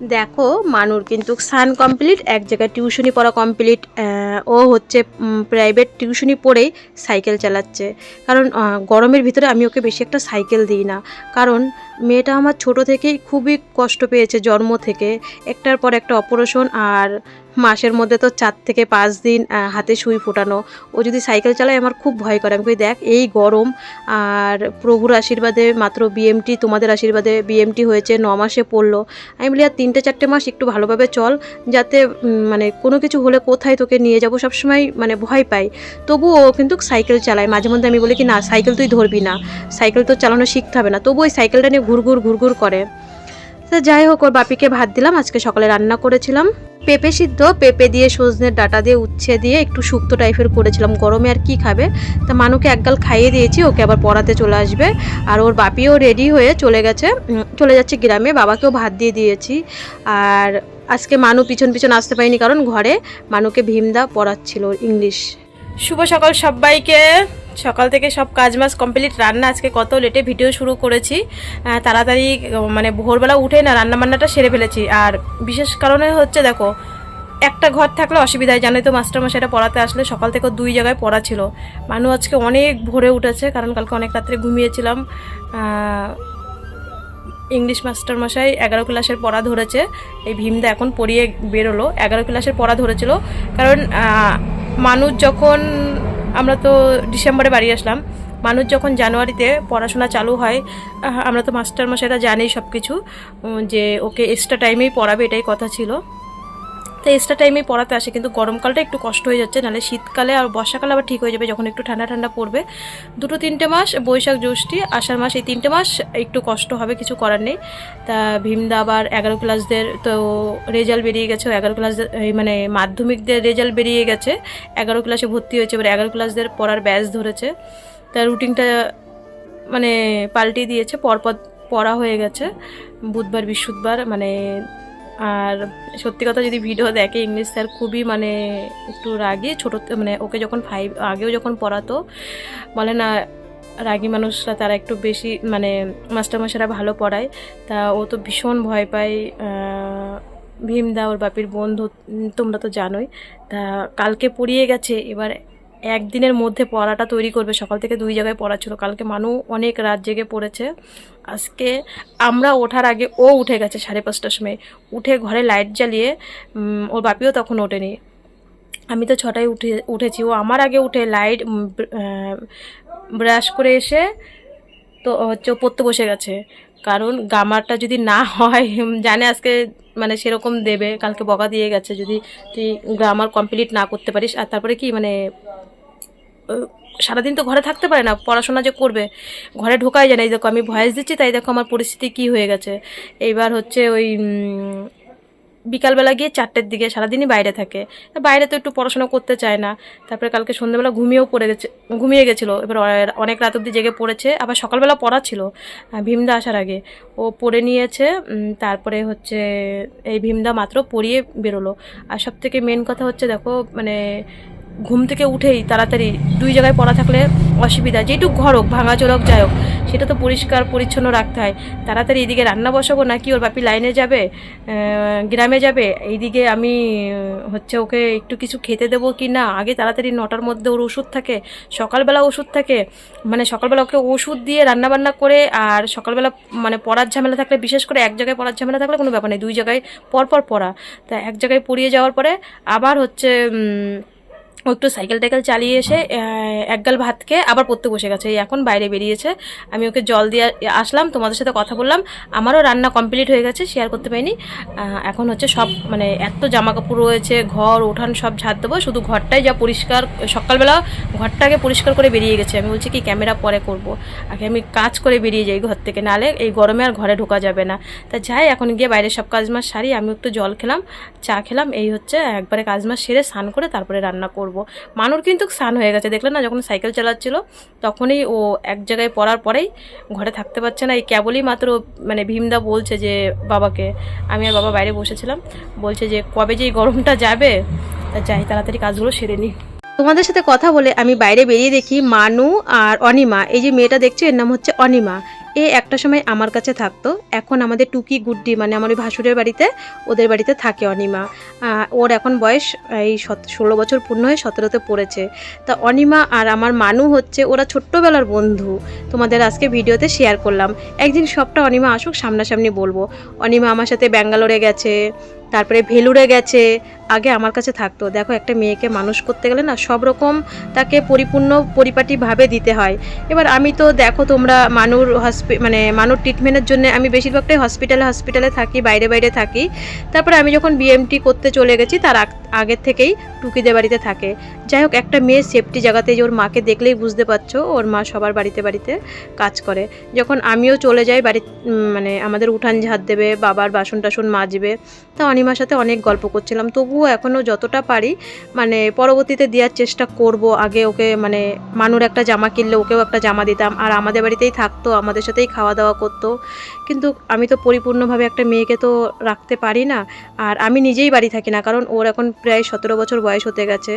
দেখো, মানুর কিন্তু সান কমপ্লিট এক জায়গায় টিউশনি পড়া কমপ্লিট ও হচ্ছে প্রাইভেট টিউশনি পড়েই সাইকেল চালাচ্ছে। কারণ গরমের ভিতরে আমি ওকে বেশি একটা সাইকেল দিই না। কারণ, মেয়েটা আমার ছোট থেকেই খুবই কষ্ট পেয়েছে জন্ম থেকে। একটার পর একটা অপারেশন আর মাসের মধ্যে তো চার থেকে পাঁচ দিন হাতে সুই ফোটানো। ও যদি সাইকেল চালায়, আমার খুব ভয় করে। আমি কই, দেখ, এই গরম আর প্রভুর আশীর্বাদে মাত্র বিএমটি তোমাদের আশীর্বাদে বিএমটি হয়েছে, ন মাসে পড়ল। আমি বলি, আর তিনটে চারটে মাস একটু ভালোভাবে চল, যাতে মানে কোনো কিছু হলে কোথায় তোকে নিয়ে যাব? সবসময় মানে ভয় পাই। তবু ও কিন্তু সাইকেল চালায়। মাঝে মধ্যে আমি বলি কি, না, সাইকেল তুই ধরবি না। সাইকেল তো চালানো শিখতে হবে না। তবু ওই সাইকেলটা নিয়ে ঘুরঘুর ঘুরঘুর করে। তা যাই হোক, ওর বাপিকে ভাত দিলাম, আজকে সকালে রান্না করেছিলাম। পেঁপে সিদ্ধ, পেঁপে দিয়ে সজনের ডাটা দিয়ে উচ্ছে দিয়ে একটু শুক্তো টাইপের করেছিলাম। গরমে আর কি খাবে? তা মানুকে একগাল খাইয়ে দিয়েছি, ওকে আবার পড়াতে চলে আসবে। আর ওর বাপিও রেডি হয়ে চলে গেছে চলে যাচ্ছে গ্রামে। বাবাকেও ভাত দিয়ে দিয়েছি। আর আজকে মানু পিছন পিছন আসতে পারিনি, কারণ ঘরে মানুকে ভীমদা পড়াচ্ছিল ইংলিশ। শুভ সকাল সবাইকে। সকাল থেকে সব কাজ মাস কমপ্লিট রান্না আজকে কত লেটে ভিডিও শুরু করেছি। তাড়াতাড়ি মানে ভোরবেলা উঠে না রান্না বান্নাটা সেরে ফেলেছি। আর বিশেষ কারণে হচ্ছে দেখো, একটা ঘর থাকলে অসুবিধায় জানোই তো মাস্টারমশাইটা পড়াতে আসলে সকাল থেকে দুই জায়গায় পড়া ছিল। মানু আজকে অনেক ভোরে উঠেছে, কারণ কালকে অনেক রাত্রে ঘুমিয়েছিলাম। ইংলিশ মাস্টারমশাই এগারো ক্লাসের পড়া ধরেছে। এই ভীমদা এখন পড়িয়ে বেরোলো। এগারো ক্লাসের পড়া ধরেছিল। কারণ মানুষ যখন আমরা তো ডিসেম্বরে বাড়ি আসলাম। মানুষ যখন জানুয়ারিতে পড়াশোনা চালু হয় আমরা তো মাস্টারমশাইরা জানি সব কিছু যে ওকে এক্সট্রা টাইমেই পড়াবে এটাই কথা ছিল। তো এক্সট্রা টাইমে পড়াতে আসে, কিন্তু গরমকালটা একটু কষ্ট হয়ে যাচ্ছে, নাহলে শীতকালে আর বর্ষাকালে আবার ঠিক হয়ে যাবে যখন একটু ঠান্ডা ঠান্ডা পড়বে। দুটো তিনটে মাস বৈশাখ জ্যৈষ্ঠী, আষাঢ় মাস এই তিনটে মাস একটু কষ্ট হবে, কিছু করার নেই। তা ভীমদা আবার এগারো ক্লাসদের তো রেজাল্ট বেরিয়ে গেছে এগারো ক্লাসদের মানে মাধ্যমিকদের রেজাল্ট বেরিয়ে গেছে। এগারো ক্লাসে ভর্তি হয়েছে, এবার এগারো ক্লাসদের পড়ার ব্যাচ ধরেছে। তার রুটিনটা মানে পাল্টিয়ে দিয়েছে, পরপর পড়া হয়ে গেছে। বুধবার, বৃহস্পতিবার মানে আর সত্যি কথা যদি ভিডিও দেখে ইংলিশ স্যার খুবই মানে একটু রাগি। ছোটো মানে ওকে যখন ফাইভ আগেও যখন পড়াতো, বলে না, রাগী মানুষরা তারা একটু বেশি মানে মাস্টারমশাইরা ভালো পড়ায়। তা ও তো ভীষণ ভয় পায় ভীমদা ওর বাপির বন্ধু তোমরা তো জানোই। তা কালকে পড়িয়ে গেছে, এবার একদিনের মধ্যে পড়াটা তৈরি করবে। সকাল থেকে দুই জায়গায় পড়া ছিল কালকে মানু অনেক রাত জেগে পড়েছে। আজকে আমরা ওঠার আগে ও উঠে গেছে সাড়ে পাঁচটার সময়। উঠে ঘরে লাইট জ্বালিয়ে ওর বাপিও তখন ওঠেনি। আমি তো ছটায় উঠে, উঠেছি। ও আমার আগে উঠে লাইট ব্রাশ করে এসে তো হচ্ছে পড়তে বসে গেছে। কারণ গামারটা যদি না হয় জানে আজকে মানে সেরকম দেবে। কালকে বকা দিয়ে গেছে। যদি তুই গ্রামার কমপ্লিট না করতে পারিস, আর তারপরে কি মানে সারাদিন তো ঘরে থাকতে পারে না, পড়াশোনা যে করবে। ঘরে ঢোকাই যায় না। এই দেখো, আমি ভয়েস দিচ্ছি, তাই দেখো আমার পরিস্থিতি কি হয়ে গেছে। এইবার হচ্ছে ওই বিকালবেলা গিয়ে চারটের দিকে, সারাদিনই বাইরে থাকে। বাইরে তো একটু পড়াশোনা করতে চায় না। তারপরে কালকে সন্ধ্যেবেলা ঘুমিয়েও পড়ে গেছে, ঘুমিয়ে গেছিল। এবার অনেক রাত অবধি জেগে পড়েছে। আবার সকালবেলা পড়া ছিল ভীমদা আসার আগে। ও পড়ে নিয়েছে তারপরে হচ্ছে এই ভীমদা মাত্র পড়িয়ে বেরোলো। আর সব থেকে মেন কথা হচ্ছে, দেখো মানে ঘুম থেকে উঠেই তাড়াতাড়ি দুই জায়গায় পড়া থাকলে অসুবিধা, যেটুক ঘর হোক ভাঙা চোরক যাই হোক, সেটা তো পরিষ্কার, পরিচ্ছন্ন রাখতে হয়। তাড়াতাড়ি এদিকে রান্না বসাবো নাকি ওর বাপি লাইনে যাবে গ্রামে যাবে? এইদিকে আমি হচ্ছে ওকে একটু কিছু খেতে দেবো কি না? আগে তাড়াতাড়ি নটার মধ্যে ওর ওষুধ থাকে, সকালবেলা ওষুধ থাকে মানে সকালবেলা ওকে ওষুধ দিয়ে রান্না বান্না করে আর সকালবেলা মানে পড়ার ঝামেলা থাকলে, বিশেষ করে এক জায়গায় পড়ার ঝামেলা থাকলে কোনো ব্যাপার নেই, দুই জায়গায় পরপর পড়া। তা এক জায়গায় পড়িয়ে যাওয়ার পরে আবার হচ্ছে ও একটু সাইকেল টাইকেল চালিয়ে এসে একগাল ভাত খেয়ে আবার পড়তে বসে গেছে। এই এখন বাইরে বেরিয়েছে। আমি ওকে জল দিয়ে আসলাম তোমাদের সাথে কথা বললাম। আমারও রান্না কমপ্লিট হয়ে গেছে শেয়ার করতে পারিনি। এখন হচ্ছে সব মানে এত জামা কাপড় রয়েছে ঘর উঠান সব ঝাড় দেবো। শুধু ঘরটাই যা পরিষ্কার সকালবেলা ঘরটাকে পরিষ্কার করে বেরিয়ে গেছে। আমি বলছি কি ক্যামেরা পরে করব। আগে আমি কাজ করে বেরিয়ে যাই ঘর থেকে। নালে এই গরমে আর ঘরে ঢোকা যাবে না। তা যাই এখন গিয়ে বাইরে সব কাজ মাস সারি। আমি একটু জল খেলাম চা খেলাম। এই হচ্ছে একবারে কাজ মাস সেরে স্নান করে তারপরে রান্না করব। মানুর কিন্তু স্নান হয়ে গেছে। দেখলেন না, যখন সাইকেল চালাচ্ছিল, তখনই ও এক জায়গায় পড়ার পরেই ঘরে থাকতে পারছে না। এই কেবলই মাত্র মানে ভীমদা বলছে যে, বাবাকে, আমি আর বাবা বাইরে বসেছিলাম, বলছে যে, কবে যে গরমটা যাবে, তা যাই, তাড়াতাড়ি কাজগুলো সেরে নিই তোমাদের সাথে কথা বলে আমি বাইরে বেরিয়ে দেখি মানু আর অনিমা। এই যে মেয়েটা দেখছ, এর নাম হচ্ছে অনিমা। এ একটা সময় আমার কাছে থাকতো। এখন আমাদের টুকি, গুড্ডি মানে আমার ওই ভাসুরের বাড়িতে, ওদের বাড়িতে থাকে অনিমা। ওর এখন বয়স, এই ষোলো বছর পূর্ণ হয়ে সতেরোতে পড়েছে। তা অনিমা আর আমার মানু হচ্ছে, ওরা ছোট্টবেলার বন্ধু। তোমাদের আজকে ভিডিওতে শেয়ার করলাম। একদিন সবটা অনিমা আসুক, সামনাসামনি বলব। অনিমা আমার সাথে ব্যাঙ্গালোরে গেছে তারপরে ভেলুরে গেছে, আগে আমার কাছে থাকতো। দেখো, একটা মেয়েকে মানুষ করতে গেলে না সব রকম তাকে পরিপূর্ণ পরিপাটিভাবে দিতে হয়। এবার আমি তো, দেখো তোমরা মানুর হসপি মানে মানুর ট্রিটমেন্টের জন্য আমি বেশিরভাগটাই হসপিটালে হসপিটালে থাকি, বাইরে বাইরে থাকি। তারপরে আমি যখন বিএমটি করতে চলে গেছি, তার আগ- আগের থেকেই টুকিদের বাড়িতে থাকে। যাই হোক, একটা মেয়ে সেফটি জায়গাতে যে ওর মাকে দেখলেই বুঝতে পারছ, ওর মা সবার বাড়িতে বাড়িতে কাজ করে। যখন আমিও চলে যাই বাড়ি মানে আমাদের উঠান ঝাড় দেবে, বাবার বাসন টাসন মাজবে, তা অনিমার সাথে অনেক গল্প করছিলাম। তবুও এখনও যতটা পারি মানে পরবর্তীতে দেওয়ার চেষ্টা করব। আগে ওকে মানে মানুর একটা জামা কিনলে ওকেও একটা জামা দিতাম। আর আমাদের বাড়িতেই থাকতো, আমাদের সাথেই খাওয়া দাওয়া করতো। কিন্তু আমি তো পরিপূর্ণভাবে একটা মেয়েকে তো রাখতে পারি না। আর আমি নিজেই বাড়ি থাকি না, কারণ ওর এখন প্রায় সতেরো বছর বয়স হতে গেছে।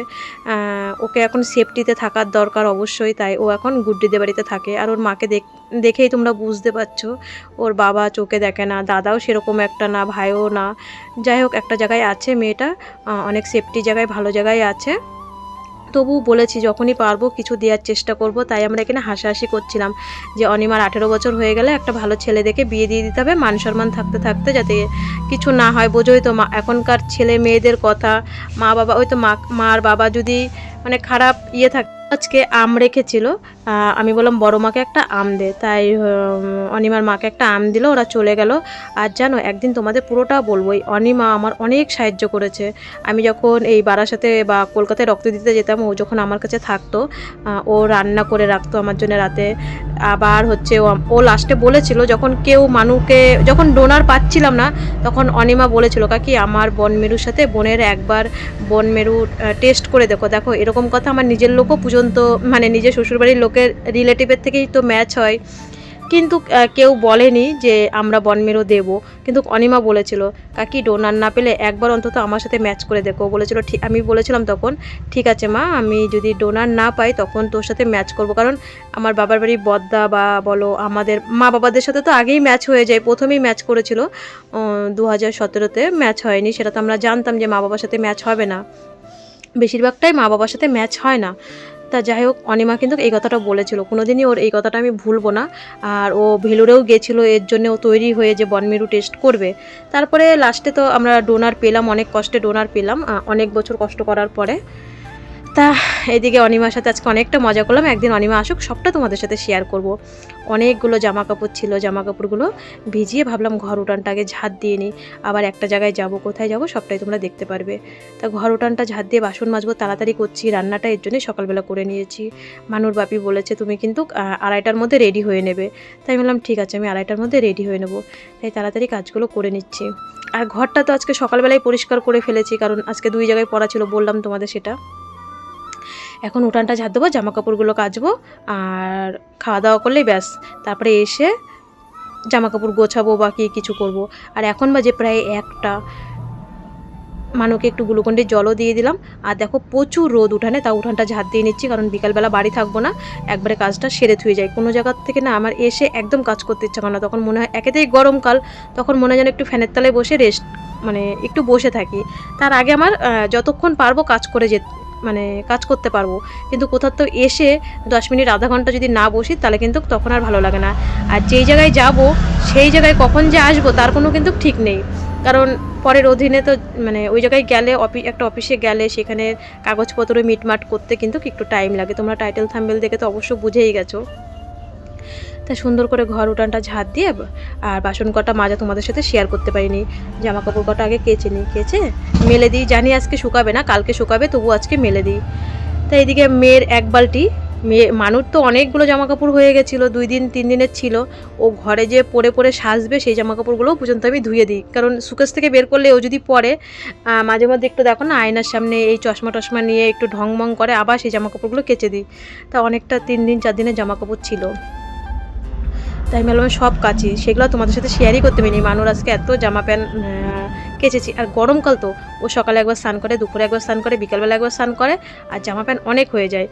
ওকে এখন সেফটিতে থাকার দরকার অবশ্যই, তাই ও এখন গুড্ডিদের বাড়িতে থাকে। আর ওর মাকে দেখ দেখেই তোমরা বুঝতে পারছ। ওর বাবা চোখে দেখে না, দাদাও সেরকম একটা না, ভাইও না। যাই হোক, একটা জায়গায় আছে মেয়েটা অনেক সেফটি জায়গায়, ভালো জায়গায় আছে। তবু বলেছি, যখনই পারব কিছু দেওয়ার চেষ্টা করব, তাই আমরা এখানে হাসাহাসি করছিলাম যে অনিমার আঠেরো বছর হয়ে গেলে একটা ভালো ছেলে দেখে বিয়ে দিয়ে দিতে হবে, মান সম্মান থাকতে থাকতে যাতে কিছু না হয়। বোঝোই তো মা, এখনকার ছেলে মেয়েদের কথা, মা বাবা, ওই তো মা, মার বাবা যদি মানে খারাপ ইয়ে থাকে, আজকে আম রেখেছিল আমি বললাম, বড় মাকে একটা আম দে। তাই অনিমার মাকে একটা আম দিল, ওরা চলে গেল। আর জানো, একদিন তোমাদের পুরোটা বলব এই অনিমা আমার অনেক সাহায্য করেছে। আমি যখন এই বারাসাতে বা কলকাতায় রক্ত দিতে যেতাম, ও যখন আমার কাছে থাকতো ও রান্না করে রাখতো আমার জন্য রাতে। আবার হচ্ছে, ও লাস্টে বলেছিল, যখন কেউ মানুষকে যখন ডোনার পাচ্ছিলাম না, তখন অনিমা বলেছিল, কাকি, আমার বন মেরুর সাথে বোনের একবার বন মেরু টেস্ট করে দেখো। দেখো, এরকম কথা আমার নিজের লোকও পর্যন্ত মানে নিজের শ্বশুরবাড়ির লোকের রিলেটিভের থেকেই তো ম্যাচ হয়। কিন্তু কেউ বলেনি যে আমরা বনমেরু দেব। কিন্তু অনিমা বলেছিল, কাকি ডোনার না পেলে একবার অন্তত আমার সাথে ম্যাচ করে দেখো। বলেছিল, ঠিক, আমি বলেছিলাম তখন, ঠিক আছে মা, আমি যদি ডোনার না পাই তখন তোর সাথে ম্যাচ করব। কারণ আমার বাবার বাড়ি বদ্দা বা বলো আমাদের মা বাবাদের সাথে তো আগেই ম্যাচ হয়ে যায়, প্রথমেই ম্যাচ করেছিল। দু হাজার সতেরোতে ম্যাচ হয়নি, সেটা তো আমরা জানতাম যে মা বাবার সাথে ম্যাচ হবে না। বেশিরভাগটাই মা বাবার সাথে ম্যাচ হয় না। তা যাই হোক, অনিমা কিন্তু এই কথাটা বলেছিল। কোনোদিনই ওর এই কথাটা আমি ভুলবো না। আর ও ভেলুরেও গেছিল, এর জন্য ও তৈরি হয়ে যে বনমেরু টেস্ট করবে। তারপরে লাস্টে তো আমরা ডোনার পেলাম, অনেক কষ্টে ডোনার পেলাম অনেক বছর কষ্ট করার পরে। তা, এদিকে অনিমার সাথে আজকে অনেকটা মজা করলাম। একদিন অনিমা আসুক, সবটা তোমাদের সাথে শেয়ার করব। অনেকগুলো জামা কাপড় ছিল জামা কাপড়গুলো ভিজিয়ে ভাবলাম ঘর উঠানটা আগে ঝাঁট দিয়ে নিই। আবার একটা জায়গায় যাব, কোথায় যাব, সবটাই তোমরা দেখতে পারবে। তা ঘর উঠানটা ঝাঁট দিয়ে বাসন মাজবো, তাড়াতাড়ি করছি, রান্নাটা এর জন্যই সকালবেলা করে নিয়েছি। মানুর বাপি বলেছে, তুমি কিন্তু আড়াইটার মধ্যে রেডি হয়ে নেবে। তাই বললাম, ঠিক আছে, আমি আড়াইটার মধ্যে রেডি হয়ে নেব। তাই তাড়াতাড়ি কাজগুলো করে নিচ্ছি। আর ঘরটা তো আজকে সকালবেলায় পরিষ্কার করে ফেলেছি, কারণ আজকে দুই জায়গায় পড়া ছিল, বললাম তোমাদের সেটা। এখন উঠানটা ঝাড় দেবো জামা কাপড়গুলো কাচবো আর খাওয়া দাওয়া করলেই ব্যাস। তারপরে এসে জামা কাপড় গোছাবো বা কি কিছু করব। আর এখন বাজে প্রায় একটা। মানুকে একটু গ্লুকন্ডির জলও দিয়ে দিলাম। আর দেখো প্রচুর রোদ উঠানে তা উঠানটা ঝাড় দিয়ে নিচ্ছি কারণ বিকালবেলা বাড়ি থাকব না। একবারে কাজটা সেরে থুয়ে যায় কোনো জায়গার থেকে না আমার এসে একদম কাজ করতে ইচ্ছা করে না। তখন মনে হয় একেতেই গরমকাল, তখন মনে হয় যেন একটু ফ্যানের তলায় বসে রেস্ট মানে একটু বসে থাকি। তার আগে আমার যতক্ষণ পারব কাজ করে যে মানে কাজ করতে পারব। কিন্তু কোথাও তো এসে দশ মিনিট, আধা ঘণ্টা যদি না বসি, তাহলে কিন্তু তখন আর ভালো লাগে না। আর যেই জায়গায় যাব, সেই জায়গায় কখন যে আসব, তার কোনো কিন্তু ঠিক নেই। কারণ পরের অধীনে তো মানে ওই জায়গায় গেলে অফিস একটা অফিসে গেলে, সেখানে কাগজপত্র মিটমাট করতে কিন্তু একটু টাইম লাগে। তোমরা টাইটেল থাম্বেল দেখে তো অবশ্য বুঝেই গেছো। তা সুন্দর করে ঘর উঠানটা ঝাঁট দিয়ে আর বাসন কটা মাজা তোমাদের সাথে শেয়ার করতে পারিনি। জামা কাপড় কটা আগে কেচে নিই কেচে মেলে দিই। জানি আজকে শুকাবে না, কালকে শুকাবে, তবু আজকে মেলে দিই। তা এদিকে মেয়ের এক বালটি মেয়ে মানুষ তো অনেকগুলো জামা কাপড় হয়ে গেছিল, দুই দিন, তিন দিনের ছিল। ও ঘরে যে পরে পরে সাজবে, সেই জামা কাপড়গুলোও পর্যন্ত আমি ধুয়ে দিই। কারণ সুকেশ থেকে বের করলে ও যদি পরে মাঝে মধ্যে একটু দেখো না, আয়নার সামনে এই চশমা টশমা নিয়ে একটু ঢংমং করে, আবার সেই জামা কাপড়গুলো কেচে দিই। তা অনেকটা তিন দিন, চার দিনের জামা কাপড় ছিল। তাই আমি বললাম সব কাচি। সেগুলো তোমাদের সাথে শেয়ারই করতে পারিনি। মানুষ আজকে এত জামা প্যান্ট কেচেছি। আর গরমকাল তো। ও সকালে একবার স্নান করে, দুপুরে একবার স্নান করে, বিকালবেলা একবার স্নান করে, আর জামা প্যান্ট অনেক হয়ে যায়।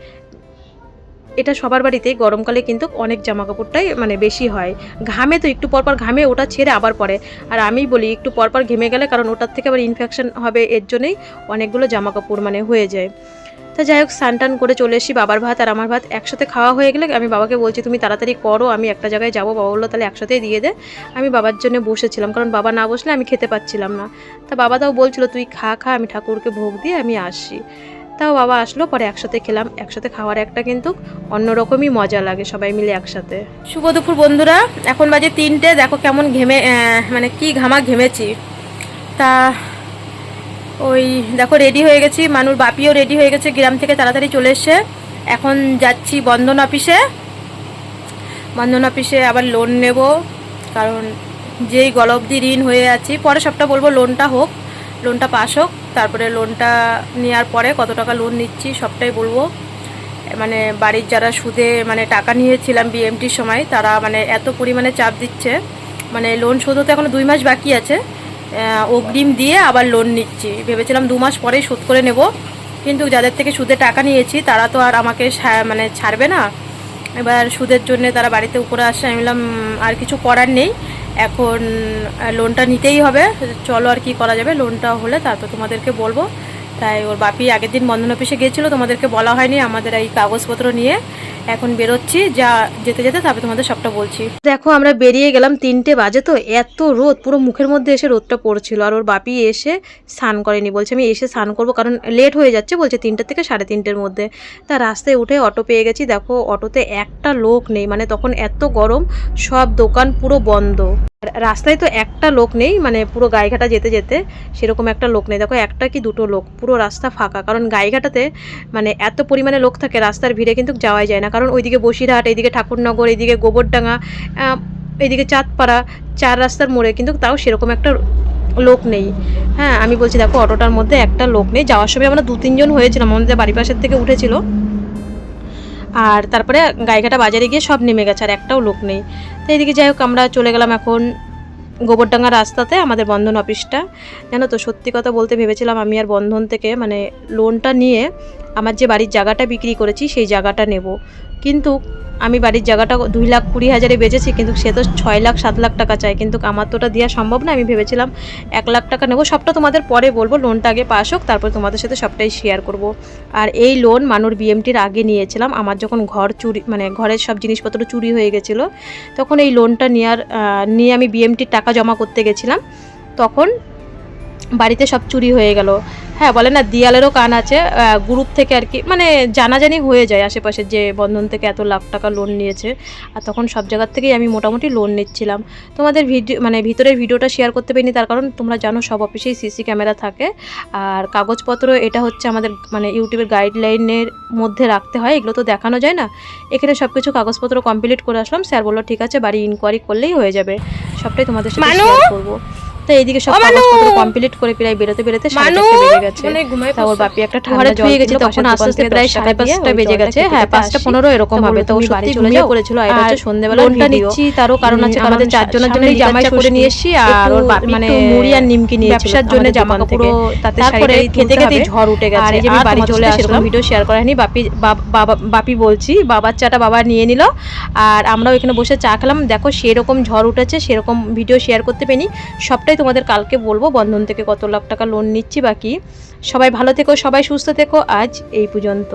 এটা সবার বাড়িতেই গরমকালে কিন্তু অনেক জামা কাপড়টাই মানে বেশি হয়। ঘামে তো একটু পরপর ঘামে, ওটা ছেড়ে আবার পরে। আর আমি বলি, একটু পরপর ঘেমে গেলে, কারণ ওটার থেকে আবার ইনফেকশন হবে, এর জন্যই অনেকগুলো জামা কাপড় মানে হয়ে যায়। তা যাই হোক, স্নান টান করে চলে এসেছি, বাবার ভাত আর আমার ভাত একসাথে খাওয়া হয়ে গেলে আমি বাবাকে বলছি, তুমি তাড়াতাড়ি করো, আমি একটা জায়গায় যাব। বাবা বলল, তাহলে একসাথেই দিয়ে দে। আমি বাবার জন্য বসেছিলাম, কারণ বাবা না বসলে আমি খেতে পাচ্ছিলাম না। তা বাবা তাও বলছিল, তুই খা খা, আমি ঠাকুরকে ভোগ দিয়ে আমি আসছি। তাও বাবা আসলো, পরে একসাথে খেলাম। একসাথে খাওয়ার একটা কিন্তু অন্যরকমই মজা লাগে সবাই মিলে একসাথে। শুভ দুপুর বন্ধুরা, এখন বাজে তিনটে। দেখো কেমন ঘেমে মানে কি ঘামা ঘেমেছি। তা ওই দেখো রেডি হয়ে গেছি, মানুর বাপিও রেডি হয়ে গেছে, গ্রাম থেকে তাড়াতাড়ি চলে এসে। এখন যাচ্ছি বন্ধন অফিসে বন্ধন অফিসে আবার লোন নেব, কারণ যেই গলবদি ঋণ হয়ে আছি, পরে সবটা বলব লোনটা হোক লোনটা পাস হোক, তারপরে লোনটা নেওয়ার পরে কত টাকা লোন নিচ্ছি সবটাই বলব। মানে বাড়ির যারা সুদে মানে টাকা নিয়েছিলাম বিএমটির সময়, তারা মানে এত পরিমাণে চাপ দিচ্ছে। মানে লোন শোধ হতে এখনও দুই মাস বাকি আছে। অগ্রিম দিয়ে আবার লোন নিচ্ছি। ভেবেছিলাম দু মাস পরেই শোধ করে নেব। কিন্তু যাদের থেকে সুদে টাকা নিয়েছি, তারা তো আর আমাকে মানে ছাড়বে না। এবার সুদের জন্য তারা বাড়িতে উপরে আসে। আমি বললাম আর কিছু করার নেই। এখন লোনটা নিতেই হবে। চলো আর কি করা যাবে। লোনটা হলে তা তো তোমাদেরকে বলব। তাই ওর বাপি আগের দিন বন্ধন অফিসে গিয়েছিল, তোমাদেরকে বলা হয়নি, আমাদের এই কাগজপত্র নিয়ে এখন বেরোচ্ছি, যা যেতে যেতে তারপরে তোমাদের সবটা বলছি। দেখো, আমরা বেরিয়ে গেলাম তিনটে বাজে তো, এত রোদ, পুরো মুখের মধ্যে এসে রোদটা পড়ছিল, আর ওর বাপি এসে স্নান করেনি, বলছে আমি এসে স্নান করব, কারণ লেট হয়ে যাচ্ছে, বলছে তিনটে থেকে সাড়ে তিনটের মধ্যে। তা রাস্তায় উঠে অটো পেয়ে গেছি, দেখো অটোতে একটা লোক নেই মানে তখন এত গরম, সব দোকান পুরো বন্ধ। রাস্তায় তো একটা লোক নেই মানে পুরো গায়েঘাটা যেতে যেতে সেরকম একটা লোক নেই। দেখো একটা কি দুটো লোক, পুরো রাস্তা ফাঁকা। কারণ গায়েঘাটাতে মানে এত পরিমাণে লোক থাকে, রাস্তার ভিড়ে কিন্তু যাওয়াই যায় না। কারণ ওইদিকে বসিরহাট এইদিকে ঠাকুরনগর এইদিকে গোবরডাঙ্গা এইদিকে চাঁদপাড়া, চার রাস্তার মোড়ে কিন্তু তাও সেরকম একটা লোক নেই। হ্যাঁ আমি বলছি দেখো অটোটার মধ্যে একটা লোক নেই। যাওয়ার সময় আমরা দু তিনজন হয়েছিলাম, আমাদের বাড়ির পাশের থেকে উঠেছিল। আর তারপরে গাইঘাটা বাজারে গিয়ে সব নেমে গেছে, আর একটাও লোক নেই। তো এইদিকে যাই হোক, আমরা চলে গেলাম এখন গোবরডাঙ্গা রাস্তাতে, আমাদের বন্ধন অফিসটা। জানো তো, সত্যি কথা বলতে ভেবেছিলাম আমি আর বন্ধন থেকে মানে লোনটা নিয়ে আমার যে বাড়ির জায়গাটা বিক্রি করেছি, সেই জায়গাটা নেব। কিন্তু আমি বাড়ির জায়গাটা দুই লাখ কুড়ি হাজারে বেচেছি, কিন্তু সে তো ছয় লাখ, সাত লাখ টাকা চায়। কিন্তু আমার তো ওটা দেওয়া সম্ভব না, আমি ভেবেছিলাম এক লাখ টাকা নেব। সবটা তোমাদের পরে বলব লোনটা আগে পাস হোক, তারপর তোমাদের সাথে সবটাই শেয়ার করব। আর এই লোন মানুর বিএমটির আগে নিয়েছিলাম। আমার যখন ঘর চুরি মানে ঘরের সব জিনিসপত্র চুরি হয়ে গেছিল, তখন এই লোনটা নেওয়ার নিয়ে আমি বিএমটির টাকা জমা করতে গেছিলাম। তখন বাড়িতে সব চুরি হয়ে গেল। হ্যাঁ বলে না দিয়ালেরও কান আছে গ্রুপ থেকে আর কি মানে জানাজানি হয়ে যায় আশেপাশে যে বন্ধন থেকে এত লাখ টাকা লোন নিয়েছে আর তখন সব জায়গার থেকেই আমি মোটামুটি লোন নিচ্ছিলাম। তোমাদের ভিডিও মানে ভিতরের ভিডিওটা শেয়ার করতে পারিনি তার কারণ তোমরা জানো সব অফিসেই সিসি ক্যামেরা থাকে আর কাগজপত্র এটা হচ্ছে আমাদের মানে ইউটিউবের গাইডলাইনের মধ্যে রাখতে হয় এগুলো তো দেখানো যায় না। এখানে সব কিছু কাগজপত্র কমপ্লিট করে আসলাম স্যার বলল ঠিক আছে বাড়ি ইনকোয়ারি করলেই হয়ে যাবে। সবটাই তোমাদের সাথে শেয়ার করব। তো এইদিকে সব কাগজপত্র কমপ্লিট করে প্রায় বেরোতে বেরোতে সাড়ে বেজে গেছে। মানে ঘুমায় তা ওর বাপি একটা ঠান্ডা জল গেছে তখন আস্তে আস্তে প্রায় সাড়ে পাঁচটা বেজে গেছে। হ্যাঁ পাঁচটা পনেরো এরকম হবে তো বাড়ি চলে যাও। করেছিল আর হচ্ছে সন্ধ্যেবেলা লোনটা নিচ্ছি, তারও কারণ আছে আমাদের চারজনের জন্য জামাই করে নিয়ে এসেছি আর ওর বাপি মানে মুড়ি আর নিমকি নিয়ে ব্যবসার জন্য জামা তাতে তারপরে খেতে খেতে ঝড় উঠে গেছে। আর এই যে আমি বাড়ি চলে আসলাম। ভিডিও শেয়ার করা হয়নি বাপি বাবা বাপি বলছি বাবার চাটা বাবা নিয়ে নিল আর আমরাও এখানে বসে চা খেলাম দেখো সেরকম ঝড় উঠেছে সেরকম ভিডিও শেয়ার করতে পারিনি সবটাই তোমাদের কালকে বলব, বন্ধন থেকে কত লাখ টাকা লোন নিচ্ছি বাকি। সবাই ভালো থেকো, সবাই সুস্থ থেকো, আজ এই পর্যন্ত।